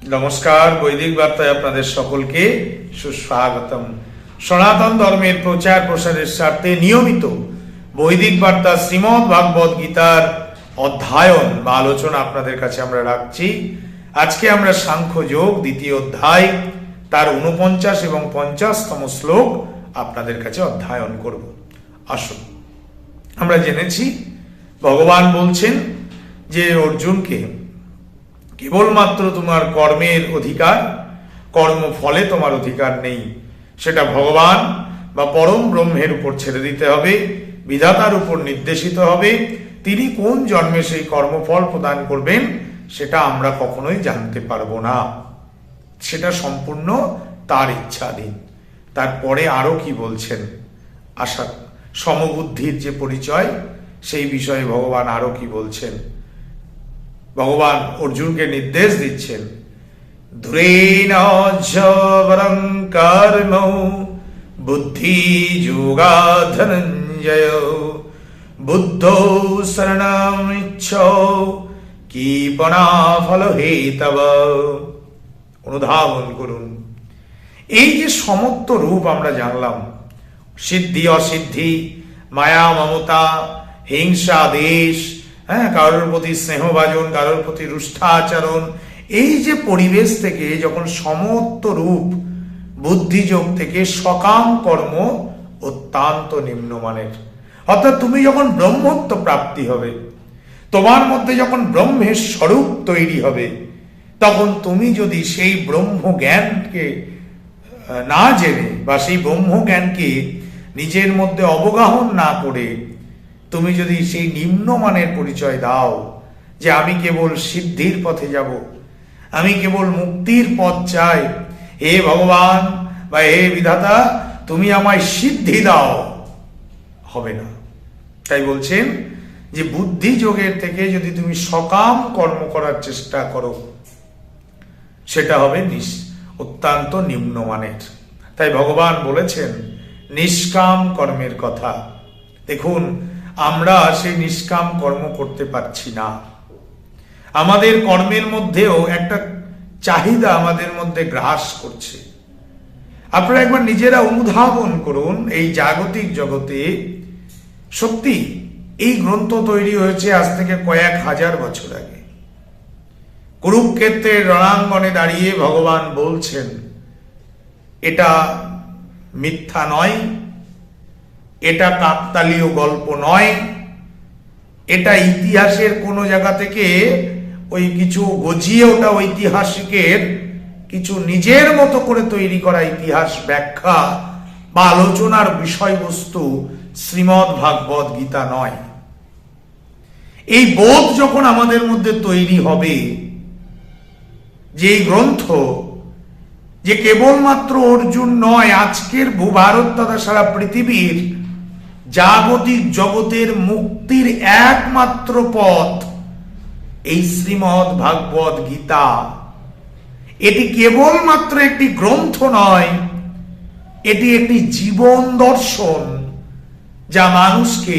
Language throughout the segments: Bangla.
নমস্কার, বৈদিক বার্তায় আপনাদের সকলকে সুস্বাগতম। সনাতন ধর্মের প্রচার প্রসারের স্বার্থে নিয়মিত বৈদিক বার্তা শ্রীমদ ভাগবত গীতার অধ্যায়ন বা আলোচনা আপনাদের কাছে আমরা রাখছি। আজকে আমরা সাংখ্য যোগ, দ্বিতীয় অধ্যায়, তার উনপঞ্চাশ এবং পঞ্চাশতম শ্লোক আপনাদের কাছে অধ্যয়ন করব। আসুন, আমরা জেনেছি, ভগবান বলছেন যে অর্জুনকে কেবলমাত্র তোমার কর্মের অধিকার কর্ম ফলে তোমার অধিকার নেই। সেটা ভগবান বা পরম ব্রহ্মের উপর ছেড়ে দিতে হবে, বিধাতার উপর নির্দেশিত হবে। তিনি কোন জন্মে সেই কর্মফল প্রদান করবেন, সেটা আমরা কখনোই জানতে পারব না। সেটা সম্পূর্ণ তার ইচ্ছাধীন। তারপরে আরও কি বলছেন? আশা, সমবুদ্ধির যে পরিচয়, সেই বিষয়ে ভগবান আরও কি বলছেন? ভগবান অর্জুনকে নির্দেশ দিচ্ছেন বুদ্ধি যোগা ধনঞ্জয় বুদ্ধ শরণমিচ্ছ কীপনা ফল হেতব অনুধাবন করুন। এই যে সমত্ব রূপ আমরা জানলাম, সিদ্ধি, অসিদ্ধি, মায়া, মমতা, হিংসা, দেশ হ্যাঁ কারোর প্রতি স্নেহভাজন, কারোর প্রতি রুষ্ঠা আচরণ এই যে পরিবেশ থেকে যখন সমত্ব রূপ, বুদ্ধিযোগ থেকে সকাম কর্ম অত্যন্ত নিম্নমানের। অর্থাৎ তুমি যখন ব্রহ্মত্ব প্রাপ্তি হবে, তোমার মধ্যে যখন ব্রহ্মের স্বরূপ তৈরি হবে, তখন তুমি যদি সেই ব্রহ্ম জ্ঞানকে না জেনে বা সেই ব্রহ্ম জ্ঞানকে নিজের মধ্যে অবগাহন না করে তুমি যদি সেই নিম্নমানের পরিচয় দাও যে আমি কেবল সিদ্ধির পথে যাব, আমি কেবল মুক্তির পথ চাই, হে ভগবান বা হে বিধাতা, তুমি আমায় সিদ্ধি দাও। হবে না। তাই বলছেন যে বুদ্ধি যোগের থেকে যদি তুমি সকাম কর্ম করার চেষ্টা করো, সেটা হবে নিস- অত্যন্ত নিম্নমানের। তাই ভগবান বলেছেন, নিষ্কাম কর্মের কথা। দেখুন আমরা সেই নিষ্কাম কর্ম করতে পারছি না। আমাদের কর্মের মধ্যেও একটা চাহিদা আমাদের মধ্যে গ্রাস করছে। আপনারা একবার নিজেরা অনুধাবন করুন এই জাগতিক জগতে, সত্যি এই গ্রন্থ তৈরি হয়েছে আজ থেকে কয়েক হাজার বছর আগে। কুরুক্ষেত্রের রণাঙ্গনে দাঁড়িয়ে ভগবান বলছেন, এটা মিথ্যা নয় এটা কাকতালীয় গল্প নয়। এটা ইতিহাসের কোনো জায়গা থেকে ওই কিছু গজিয়ে ওটা ঐতিহাসিকের কিছু নিজের মতো করে তৈরি করা ইতিহাস ব্যাখ্যা বা আলোচনার বিষয়বস্তু শ্রীমৎ ভাগবত গীতা নয়। এই বোধ যখন আমাদের মধ্যে তৈরি হবে যে এই গ্রন্থ, যে কেবলমাত্র অর্জুন নয়, আজকের ভূভারত তথা সারা পৃথিবীর জাগতিক জগতের মুক্তির একমাত্র পথ এই শ্রীমৎ ভাগবত গীতা। এটি কেবলমাত্র একটি গ্রন্থ নয়, এটি একটি জীবন দর্শন যা মানুষকে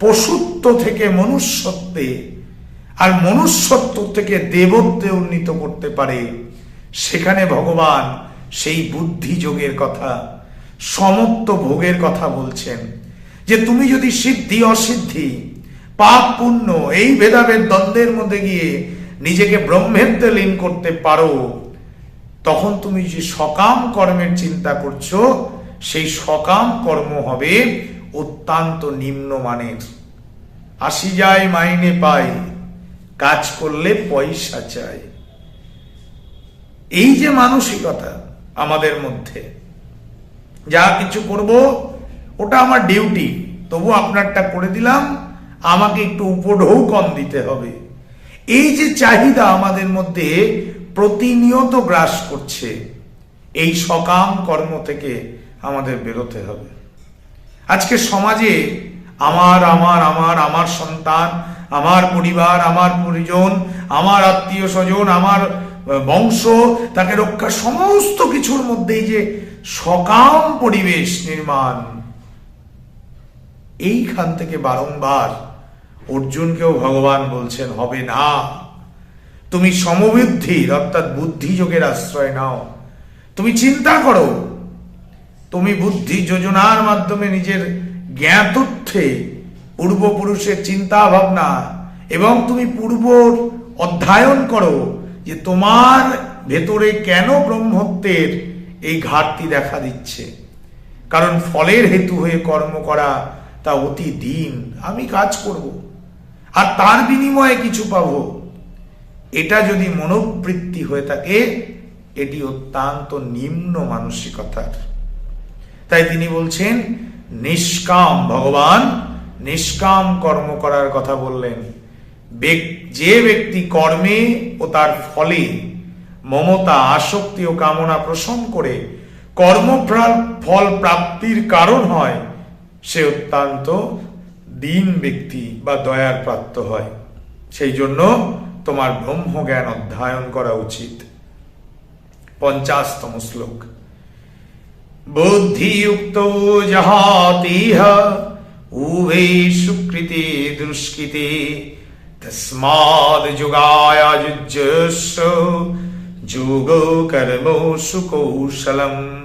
পশুত্ব থেকে মনুষ্যত্বে আর মনুষ্যত্ব থেকে দেবত্বে উন্নীত করতে পারে। সেখানে ভগবান সেই বুদ্ধি যোগের কথা, সমত্ব ভোগের কথা বলছেন। যে তুমি যদি সিদ্ধি, অসিদ্ধি পাপ পুণ্য এই ভেদাভেদ দ্বন্দ্বের মধ্যে গিয়ে নিজেকে ব্রহ্মেত্বে লীন করতে পারো, তখন তুমি যে সকাম কর্মের চিন্তা করছ, সেই সকাম কর্ম হবে অত্যন্ত নিম্নমানের। আসি যায় মাইনে পাই, কাজ করলে পয়সা চাই। এই যে মানসিকতা আমাদের মধ্যে, যা কিছু করব ওটা আমার ডিউটি। তবু আপনারটা করে দিলাম, আমাকে একটু উপঢৌ কম দিতে হবে। এই যে চাহিদা আমাদের মধ্যে প্রতিনিয়ত গ্রাস করছে, এই সকাম কর্ম থেকে আমাদের বেরোতে হবে। আজকে সমাজে আমার আমার আমার আমার সন্তান, আমার পরিবার, আমার পরিজন, আমার আত্মীয় স্বজন, আমার বংশ, তাকে রক্ষা সমস্ত কিছুর মধ্যেই যে সকাম পরিবেশ নির্মাণ এইখান থেকে বারংবার অর্জুনকেও ভগবান বলছেন, হবে না। তুমি সমবুদ্ধির, অর্থাৎ বুদ্ধিযোগের আশ্রয় নাও। তুমি চিন্তা করো। তুমি বুদ্ধি যোজনার মাধ্যমে নিজের জ্ঞাতত্বে পূর্বপুরুষের চিন্তা ভাবনা এবং তুমি পূর্ব অধ্যয়ন করো যে তোমার ভেতরে কেন ব্রহ্মত্বের এই ঘাটতি দেখা দিচ্ছে। কারণ ফলের হেতু হয়ে কর্ম করা তা অতি দিন আমি কাজ করব। আর তার বিনিময়ে কিছু পাব। এটা যদি মনোবৃত্তি হয়ে থাকে, এটি অত্যন্ত নিম্ন মানসিকতার। তাই তিনি বলছেন, নিষ্কাম, ভগবান, নিষ্কাম কর্ম করার কথা বললেন। যে ব্যক্তি কর্মে ও তার ফলে মমতা, আসক্তি ও কামনা পোষণ করে কর্মফল, ফল প্রাপ্তির কারণ হয় সে অত্যন্ত দিন ব্যক্তি বা দয়ার প্রাপ্ত হয়। সেই জন্য তোমার ব্রহ্মজ্ঞান অধ্যয়ন করা উচিত। পঞ্চাশতম শ্লোক। বুদ্ধিযুক্ত জহাতিহ উভে সুকৃতে দুষ্কৃতে তস্মাদ যোগায় যোগ কর্ম সুকৌশলম।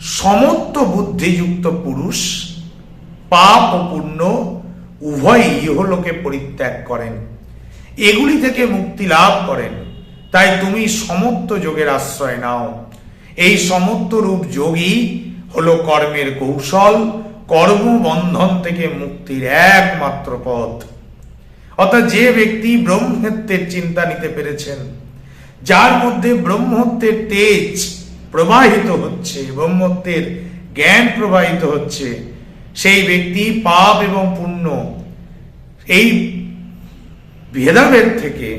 সমত্ব বুদ্ধিযুক্ত পুরুষ পাপ ও পুণ্য উভয়ই ইহলোকে পরিত্যাগ করেন। এগুলি থেকে মুক্তি লাভ করেন। তাই তুমি সমত্ব যোগের আশ্রয় নাও। এই সমত্ব রূপ যোগী হলো কর্মের কৌশল, কর্মবন্ধন থেকে মুক্তির একমাত্র পথ। অর্থাৎ যে ব্যক্তি ব্রহ্মত্বের চিন্তা নিতে পেরেছেন, যার মধ্যে ব্রহ্মত্বের তেজ প্রবাহিত হচ্ছে, ব্রহ্মত্বের জ্ঞান প্রবাহিত হচ্ছে, সেই ব্যক্তি পাপ এবং পুণ্য, এই ভেদাভেদ থেকে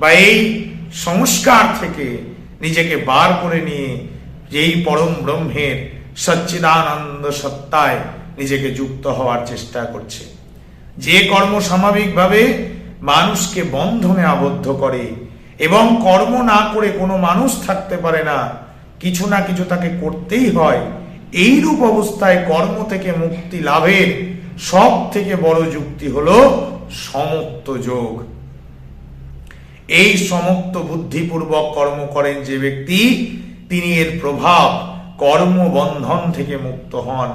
বা এই সংস্কার থেকে নিজেকে বার করে নিয়ে যেই পরম ব্রহ্মের সচ্চিদানন্দ সত্তায় নিজেকে যুক্ত হওয়ার চেষ্টা করছে। যে কর্ম স্বাভাবিকভাবে মানুষকে বন্ধনে আবদ্ধ করে এবং কর্ম না করে কোনো মানুষ থাকতে পারে না কিছু না কিছু তাকে করতেই হয়। এইরূপ অবস্থায় কর্ম থেকে মুক্তি লাভের সব থেকে বড় যুক্তি হলো সমত্ব যোগ। এই সমক্ত বুদ্ধিপূর্বক কর্ম করেন যে ব্যক্তি, তিনি এর প্রভাব কর্মবন্ধন থেকে মুক্ত হন।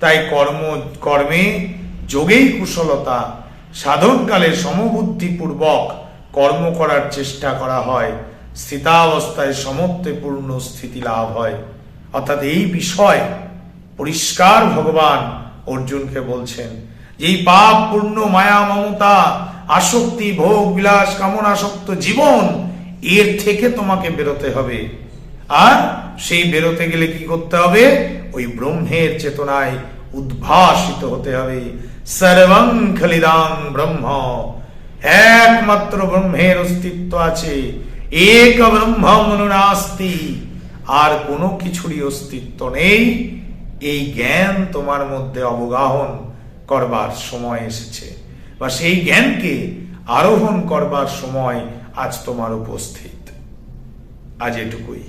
তাই কর্ম, কর্মে যোগেই কুশলতা। সাধনকালে সমবুদ্ধিপূর্বক কর্ম করার চেষ্টা করা হয়। স্থিতাবস্থায় সমত্বপূর্ণ স্থিতি লাভ হয়। অর্থাৎ এই বিষয় পরিষ্কার ভগবান অর্জুনকে বলছেন এই পাপ পূর্ণ, মায়া, মমতা, আসক্তি, ভোগ, বিলাস কামনাসক্ত জীবন, এর থেকে তোমাকে বেরোতে হবে। আর সেই বেরোতে গেলে কি করতে হবে? ওই ব্রহ্মের চেতনায় উদ্ভাসিত হতে হবে। সর্বং খলিদাং ব্রহ্ম। একমাত্র ব্রহ্মের অস্তিত্ব আছে। এক ব্রহ্ম মনুনাস্তি আর কোনো কিছুরই অস্তিত্ব নেই। এই জ্ঞান তোমার মধ্যে অবগাহন করবার সময় এসেছে। বা সেই জ্ঞানকে আরোহণ করবার সময় আজ তোমার উপস্থিত। আজ এটুকুই।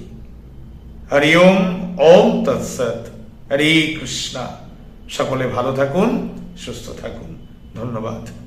হরি ওম ওম তৎসৎ। হরে কৃষ্ণা। সকলে ভালো থাকুন, সুস্থ থাকুন। ধন্যবাদ।